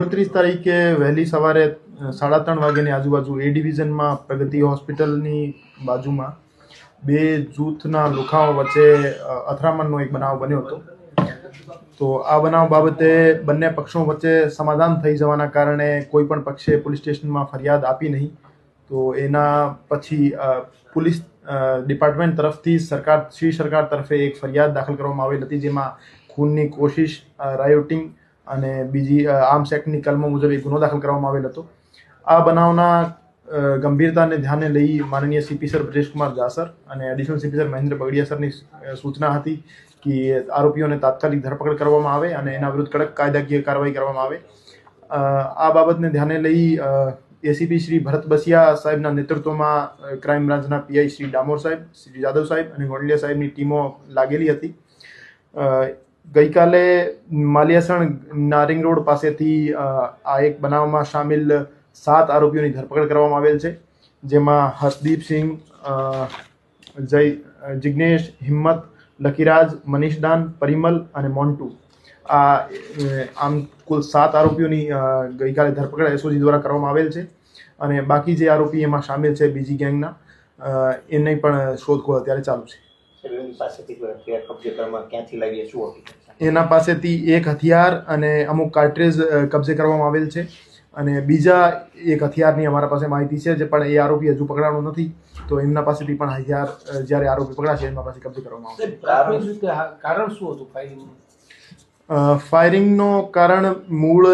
ઓગણત્રીસ તારીખે વહેલી સવારે સાડા ત્રણ વાગ્યાની આજુબાજુ એ ડિવિઝનમાં પ્રગતિ હોસ્પિટલની બાજુમાં બે જૂથના લુખાઓ વચ્ચે અથડામણનો એક બનાવ બન્યો હતો. તો આ બનાવ બાબતે બંને પક્ષો વચ્ચે સમાધાન થઈ જવાના કારણે કોઈ પણ પક્ષે પોલીસ સ્ટેશનમાં ફરિયાદ આપી નહીં. તો એના પછી પોલીસ ડિપાર્ટમેન્ટ તરફથી સરકાર, શ્રી સરકાર તરફે એક ફરિયાદ દાખલ કરવામાં આવેલ હતી, જેમાં ખૂનની કોશિશ રાયોટિંગ અને બીજી આર્મ્સ એક્ટની કલમો મુજબ એક ગુનો દાખલ કરવામાં આવેલ હતો. આ બનાવના ગંભીરતાને ધ્યાને લઈ માનનીય સીપી સર બ્રજેશકુમાર જાસર અને additional CP sir Mahendra Bagadia સરની સૂચના હતી કે આરોપીઓને તાત્કાલિક ધરપકડ કરવામાં આવે અને એના વિરુદ્ધ કડક કાયદાકીય કાર્યવાહી કરવામાં આવે. આ બાબતને ધ્યાને લઈ એસીપી શ્રી ભરત બસિયા સાહેબના નેતૃત્વમાં ક્રાઇમ બ્રાન્ચના પીઆઈ શ્રી ડામોર સાહેબ, શ્રી જાદવ સાહેબ અને ગોંડલિયા સાહેબની ટીમો લાગેલી હતી. ગઈકાલે માલિયાસણ નારિંગ રોડ પાસેથી આ એક બનાવમાં સામેલ સાત આરોપીઓની ધરપકડ કરવામાં આવેલ છે, જેમાં હર્ષદીપસિંહ જય જિજ્ઞેશ હિંમત, લકીરાજ મનીષદાન પરિમલ અને મોન્ટુ આ આમ કુલ સાત આરોપીઓની ગઈકાલે ધરપકડ એસઓજી દ્વારા કરવામાં આવેલ છે અને બાકી જે આરોપી એમાં સામેલ છે બીજી ગેંગના એની પણ શોધખોળ અત્યારે ચાલુ છે પાસેથી કબજે ક્યાંથી લાવીએ, શું હકીકત? એના પાસેથી એક હથિયાર અને અમુક કાર્ટ્રેજ કબજે કરવામાં આવેલ છે. અને બીજા એક હથિયારની અમારા પાસે માહિતી છે જે પણ એ આરોપી હજુ પકડાણો નથી તો એમના પાસેથી પણ હથિયાર જ્યારે આરોપી પકડાશે એમના પાસે કબજે કરવામાં આવશે. કારણ શું હતું ફાયરિંગ ફાયરિંગનો કારણ મૂળ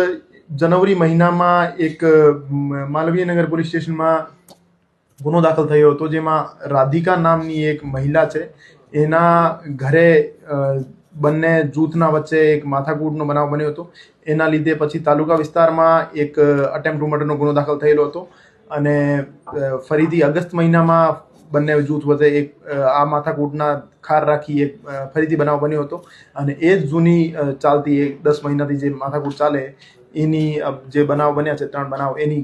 જનવરી મહિનામાં એક માલવીયનગર પોલીસ સ્ટેશનમાં ગુનો દાખલ થયો હતો, જેમાં રાધિકા નામની એક મહિલા છે. એના ઘરે બંને જૂથના વચ્ચે એક માથાકૂટનો બનાવ બન્યો હતો. એના લીધે પછી તાલુકા વિસ્તારમાં એક અટેમ્પ ટુ મર્ડરનો ગુનો દાખલ થયેલો હતો. અને ફરીથી અગસ્ત મહિનામાં બંને જૂથ વચ્ચે એક આ માથાકૂટના ખાર રાખી એક ફરીથી બનાવ બન્યો હતો. અને એ જ જૂની ચાલતી એક દસ મહિનાથી જે માથાકૂટ ચાલે, એની જે બનાવ બન્યા છે, ત્રણ બનાવ, એની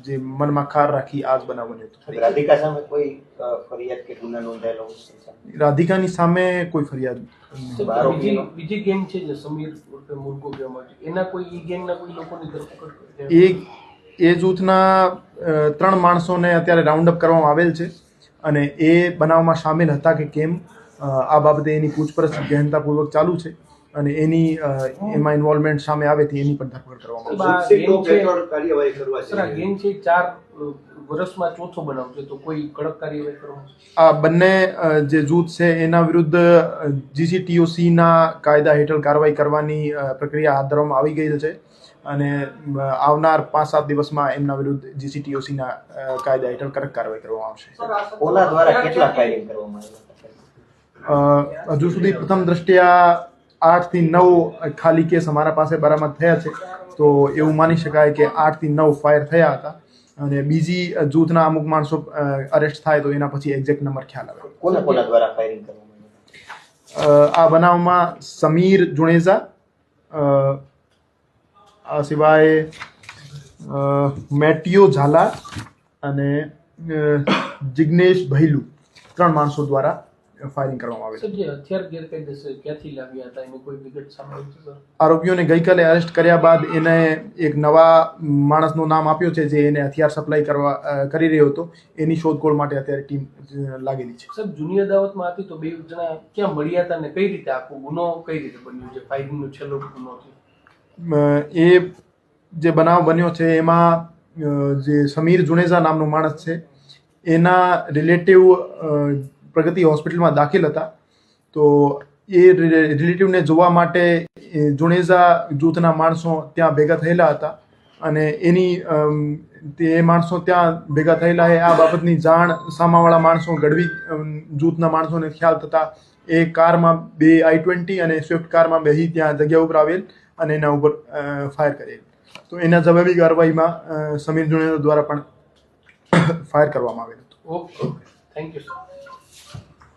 જે મનમાં ખાર રાખી આજ બનાવ બન્યો હતો રાધિકા સામે કોઈ ફરિયાદ કે ગુના નોંધાયેલો રાધિકાની સામે કોઈ ફરિયાદ બીજી ગેંગ છે જે સમીર ઉર્ફે મુર્ગો કહેવામાં આવે એના કોઈ ઈ ગેંગના કોઈ લોકોની ધરપકડ એ એ જૂથના ત્રણ માણસોને અત્યારે રાઉન્ડ અપ કરવામાં આવેલ છે અને એ બનાવમાં સામેલ હતા કે કેમ? આ બાબતે એની પૂછપરછ ગહેનતાપૂર્વક ચાલુ છે. અને એની એમાં ઇન્વોલ્વમેન્ટ સામે આવે તે એની પણ ધરપકડ કરવામાં આવશે છે. ચાર વર્ષમાં ચોથો બનાવ છે તો કોઈ કડક કાર્યવાહી કરવામાં આ બંને જે જૂથ છે એના વિરુદ્ધ જીજીટીઓસી ના કાયદા હેઠળ કાર્યવાહી કરવાની પ્રક્રિયા હાથ ધરવામાં આવી ગઈ છે. અને આવનાર પાંચ સાત દિવસમાં એમના વિરુદ્ધ જીસીટીઓસી ના કાયદા હેઠળ કડક કાર્યવાહી કરવામાં આવશે. ઓલા દ્વારા કેટલા કાર્ય કરવામાં હજુ સુધી પ્રથમ દ્રષ્ટિયા આઠથી નવ ખાલી કેસ અમારા પાસે બરામદ થયા છે. તો એવું માની શકાય કે આઠથી નવ ફાયર થયા હતા. અને બીજી જૂથના અમુક માણસો અરેસ્ટ થાય તો એના પછી એક્ઝેક્ટ નંબર ખ્યાલ આવે. કોના કોના દ્વારા ફાયરિંગ કરવામાં આ બનાવમાં સમીર જુણેજા આ સિવાય મેટિયો ઝાલા અને જિગ્નેશ ભૈલુ ત્રણ માણસો દ્વારા ફાયરિંગ કરવામાં આવે છે જે હથિયાર ગેરકાયદેસર ક્યાંથી લાવ્યા હતા? એની કોઈ વિગત સામે આરોપીઓને ગઈકાલે અરેસ્ટ કર્યા બાદ એને એક નવા માણસનું નામ આપ્યું છે જે એને હથિયાર સપ્લાય કરવા કરી રહ્યો હતો. એની શોધખોળ માટે અત્યારે ટીમ લાગેલી છે. સર જૂની અદાવતમાં હતી તો બે જણા ક્યાં મળ્યા હતા અને કઈ રીતે આખો ગુનો કઈ રીતે બન્યો છે? ફાયરિંગનો છેલ્લો ગુનો છે. એ જે બનાવ બન્યો છે એમાં જે સમીર જુનેજા નામનો માણસ છે એના રિલેટિવ પ્રગતિ હોસ્પિટલમાં દાખલ હતા. તો એ રિલેટિવને જોવા માટે જુણેઝા જૂથના માણસો ત્યાં ભેગા થયેલા હતા અને એની એ માણસો ત્યાં ભેગા થયેલા એ આ બાબતની જાણ સામાવાળા માણસો, ગઢવી જૂથના માણસોને ખ્યાલ થતા એ કારમાં બે આઈ ટ્વેન્ટી અને સ્વિફ્ટ કારમાં બેસી ત્યાં જગ્યા ઉપર આવેલ અને એના ઉપર ફાયર કરેલ. તો એના જવાબી કાર્યવાહીમાં સમીર જુનેજા દ્વારા પણ ફાયર કરવામાં આવેલ હતું. ઓકે. Thank you, sir.